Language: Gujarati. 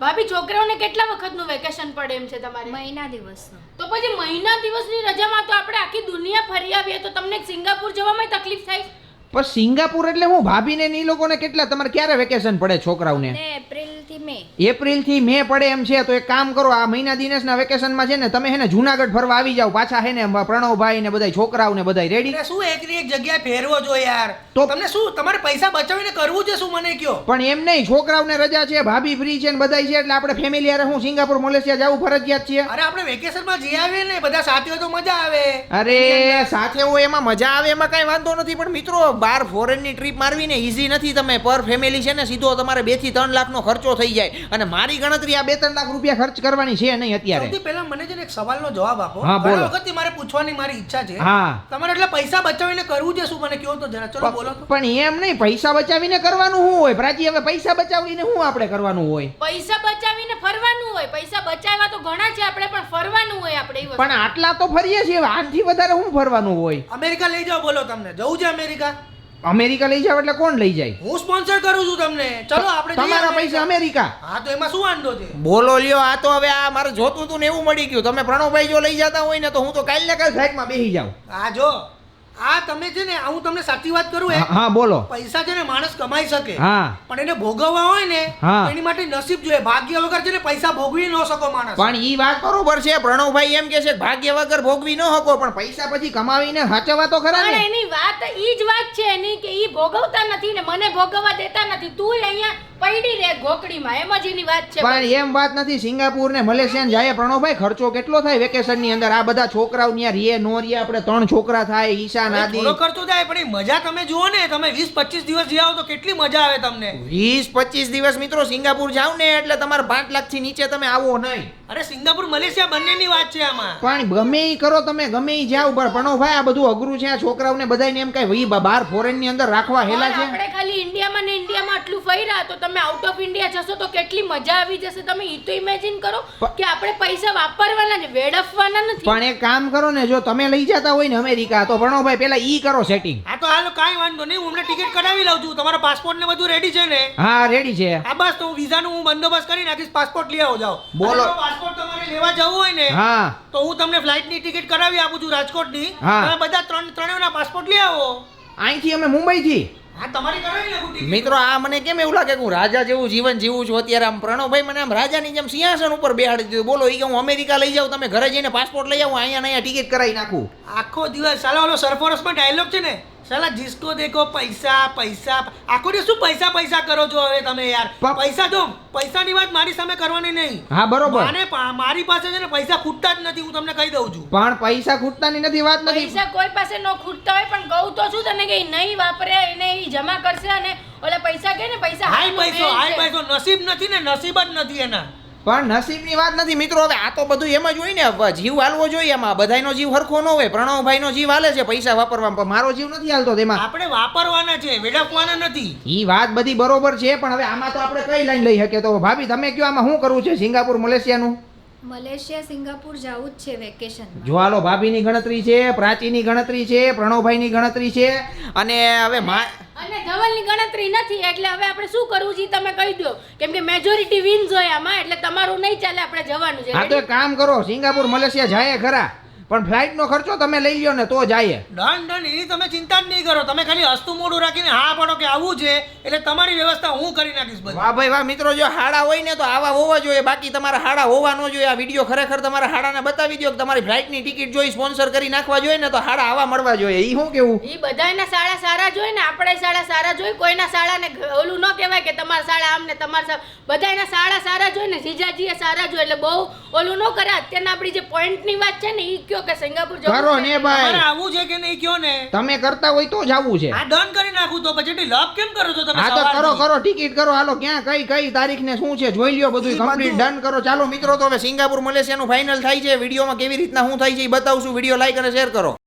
ભાભી છોકરાઓને કેટલા વખતનું વેકેશન પડે એમ છે તમારે? મહિના દિવસ તો પછી મહિના દિવસની રજામાં તો આપણે આખી દુનિયા ફરી આવીએ તો તમને સિંગાપુર જવામાં તકલીફ થાય? પણ સિંગાપુર એટલે હું ભાભીને ને ઈ લોકોને કેટલા તમારે ક્યારે વેકેશન પડે છોકરાઓને? એપ્રિલ થી મે. એપ્રિલથી મે પડે એમ છે તો એક કામ કરો આ મહિના દિનેશના વેકેશનમાં છે ને તમે હેને જુનાગઢ ફરવા આવી જાઓ પાછા હે ને પ્રણવભાઈ ને બધા છોકરાઓ ને બધા રેડી શું એકની એક જગ્યાએ ફેરવો જો યાર? તો- તમને શું તમારે પૈસા બચાવીને કરવું છે શું મને કયો? પણ એમ નહીં છોકરાઓને રજા છે ભાભી ફ્રી છે ને બધા છે એટલે આપણે ફેમિલી યારે હું સિંગાપુર મલેશિયા જાવું ફરજિયાત છે. અરે આપણે વેકેશનમાં જઈ આવીએ ને બધા સાથે તો મજા આવે. અરે સાથે હોય એમાં મજા આવે એમાં કાંઈ વાંધો નથી પણ મિત્રો બાર ફોરેનની ટ્રીપ મારવી ને ઈઝી નથી તમે. પર ફેમિલી છે ને સીધો તમારે બેથી ત્રણ લાખનો ખર્ચો થઈ જાય. અને મારી ગણતરી આ બે ત્રણ લાખ રૂપિયા ખર્ચ કરવાની છે નહીં અત્યારે. સૌથી પહેલા મને છે એક સવાલનો જવાબ આપો. હા, બોલો. વખતથી મારે પૂછવાની મારી ઈચ્છા છે. હા. તમારે એટલે પૈસા બચાવીને કરવું છે શું? મને કહો તો જરા. ચલો બોલો પણ એમ નહીં પૈસા બચાવીને કરવાનું શું હોય? પ્રાચી હવે પૈસા બચાવીને શું આપણે કરવાનું હોય? પૈસા બચાવીને ફરવાનું હોય. પૈસા બચાવવા તો ઘણા છે આપણે પણ ફરવાનું હોય આપણે પણ આટલા તો ફરીએ છીએ. આનથી વધારે શું ફરવાનું હોય? અમેરિકા લઈ જાઓ બોલો તમને. જવું છે અમેરિકા? અમેરિકા લઈ જાવ એટલે કોણ લઈ જાય? હું સ્પોન્સર કરું છું તમને. ચલો આપણે તમારા પૈસા અમેરિકા. હા તો એમાં શું વાંધો છે? બોલો લ્યો આ તો હવે આ મારે જોતું હતું ને એવું મળી ગયું. તમે પ્રણવભાઈ જો લઈ જતા હોય ને તો હું તો કાલ ને કાલ ફ્લાઇટમાં બેસી જાઉં. હા જો. આ તમે છે ને હું તમને સાચી વાત કરું એ હા હા, બોલો. પૈસા છે ને માણસ કમાઈ શકે. હા. પણ એને ભોગવવા હોય ને એની માટે નસીબ જોઈએ. ભાગ્ય વગર છે ને પૈસા ભોગવી ન શકો માણસ. પણ ઈ વાત બરોબર છે. પ્રણવભાઈ એમ કે છે ભાગ્ય વગર ભોગવી ન શકો પણ પૈસા પછી કમાવીને સાચવવા તો ખરા ને. એની વાત ઈ જ વાત છે એની કે ઈ ભોગવતા નથી ને મને ભોગવવા દેતા નથી. તું અહીંયા પડી રે ગોકડીમાં. એમ જ એની વાત છે પણ એમ વાત નથી સિંગાપુર ને મલેશિયા જાય. પ્રણવભાઈ ખર્ચો કેટલો થાય વેકેશનની અંદર? આ બધા છોકરાઓ ન્યા રીએ નો રીએ આપણે ત્રણ છોકરા થાય ઈશા નાદી. આદિ થોડો ખર્ચો થાય પણ એ મજા તમે જુઓ ને તમે વીસ પચીસ દિવસ જાઓ તો કેટલી મજા આવે તમને. વીસ પચીસ દિવસ મિત્રો સિંગાપુર જાવ ને એટલે તમારે પાંચ લાખથી નીચે તમે આવો નહીં. અરે સિંગાપુર મલેશિયા બંનેની વાત છે આમાં. પણ ગમે ઈ કરો તમે ગમે ઈ જાવ પણ પ્રણવભાઈ આ બધું અઘરું છે આ છોકરાઓને બધાને એમ કઈ વહી બાર ફોરેનની અંદર રાખવા હેલા છે. આપણે ખાલી ઇન્ડિયામાં ને ઇન્ડિયામાં આટલું ફર્યા તો તમે આઉટ ઓફ ઇન્ડિયા જશો તો કેટલી મજા આવી જશે? તમે ઈ તો ઇમેજિન કરો કે આપણે પૈસા વાપરવાના છે વેડફવાના નથી. પણ એક કામ કરો ને જો તમે લઈ જતા હોય ને અમેરિકા તો પ્રણવભાઈ પેલા ઈ કરો સેટિંગ હા તો હાલો કાઈ વાંધો નહીં હું હમણાં ટિકિટ કઢાવી લઉં છું. તમારો પાસપોર્ટ ને બધું રેડી છે ને? હા રેડી છે. હા બસ તો વિઝા નું હું બંદોબસ્ત કરી નાખીશ પાસપોર્ટ લઈ આવો જાઓ. બોલો. પાસપોર્ટ તમારે લેવા જવું હોય ને હા. તો હું તમને ફ્લાઇટની ટિકિટ કરાવી આપું છું રાજકોટની. હા. તમે બધા ત્રણ ત્રણેયના પાસપોર્ટ લઈ આવો. અહીંથી અમે મુંબઈ થી મિત્રો આ મને કેમ એવું લાગે કે હું રાજા જેવું જીવન જીવું છું? અત્યારે આમ પ્રણવભાઈ મને આમ રાજાની જેમ સિંહાસન ઉપર બેહાડી દીધું. બોલો એ કે હું અમેરિકા લઈ જાઉં તમે ઘરે જઈને પાસપોર્ટ લઈ આવું અહીંયા અહીંયા ટિકિટ કરાવી નાખું. આખો દિવસ ચાલો ઓલો સરફોરસમાં ડાયલોગ છે ને? સાલા જીસકો દેખો પૈસા પૈસા. આખો દે શું પૈસા પૈસા કરો છો હવે તમે યાર? પૈસા જો પૈસાની વાત મારી સામે કરવાની નહીં. હા બરોબર. માને મારી પાસે છે ને પૈસા ખૂટતા જ નથી હું તમને કહી દઉં છું. પણ પૈસા ખૂટતાની નથી વાત નથી. પૈસા કોઈ પાસે ન ખૂટતા હોય પણ કહું તો શું તને કે નહીં વાપરે એને એ જમા કરશે અને ઓલા પૈસા કે ને પૈસા હાય પૈસો હાય. પૈસો. નસીબ નથી ને નસીબ જ નથી એના. પણ નસીબની વાત નથી. મિત્રો હવે આ તો બધું એમ જ હોય ને જીવ હાલવો જોઈએ. એમાં બધાયનો જીવ હરખો ન હોય પ્રણવભાઈનો જીવ હાલે છે પૈસા વાપરવામાં પણ મારો જીવ નથી હાલતો તેમાં. આપણે વાપરવાના છે વેડફવાના નથી. એ વાત બધી બરોબર છે પણ હવે આમાં તો આપણે કઈ લાઈન લઈ શકીએ? તો ભાભી તમે કયો આમાં શું કરવું છે? સિંગાપુર મલેશિયાનું? મલેશિયા સિંગાપુર જવું જ છે વેકેશન જો હાલો ભાભીની ગણતરી છે પ્રાચીની ગણતરી છે પ્રણવભાઈની ગણતરી છે અને હવે મા અને ધવલની ગણતરી નથી એટલે હવે આપણે શું કરવું છે તમે કહી દો. કેમ કે મેજોરિટી વિન્સ હોય આમાં એટલે તમારું નહીં ચાલે આપણે જવાનું છે. હા તો કામ કરો સિંગાપુર મલેશિયા જાય ખરા. પણ ફ્લાઇટનો ખર્ચો તમે લઈ લ્યો ને તો જાય ડન ડન એની તમે ચિંતા જ નહીં કરો. તમે ખાલી હસતું મોઢું રાખીને હા પડો કે આવું છે એટલે તમારી વ્યવસ્થા હું કરી નાખીશ બધી. વાહ ભાઈ વાહ મિત્રો જો હાડા હોય ને તો આવા હોવા જોઈએ. બાકી તમારા હાડા હોવા ન જોઈએ. આ વીડિયો ખરેખર તમારા હાડાને બતાવી દો કે તમારી ફ્લાઇટની ટિકિટ જોઈ સ્પોન્સર કરી નાખવા જોઈએ ને તો હાડા આવા મળવા જોઈએ. ઈ શું કેવું? ઈ બધાયના શાળા સારા જોઈએ ને આપણે શાળા સારા જોઈ કોઈના શાળાને ઓલું ન કહેવાય કે તમારા શાળા આમ ને તમારા બધાયના શાળા સારા જોઈ ને જીજાજીએ સારા જોઈ એટલે બહુ ઓલું ન કરે. અત્યારના આપણી જે પોઈન્ટની વાત છે ને ઈ કયો કે સિંગાપુર જવું કરો ને ભાઈ. તમારે ભાઈ આવું છે કે નહીં કયો ને? તમે કરતા હોય તો જ આવવું છે. આ ડન કરી નાખું તો પછી એટલી લપ કેમ કરો છો તમે હા તો કરો સવારથી? કરો ટિકિટ કરો. હાલો ક્યાં કઈ કઈ તારીખ ને શું છે જોઈ લ્યો બધું. કમ્પ્લીટ ડન કરો. ચાલો મિત્રો તો હવે સિંગાપુર મલેશિયાનું ફાઇનલ થાય છે. વિડીયોમાં કેવી રીતના શું થાય છે એ બતાવશું. વીડિયો લાઈક અને શેર કરો.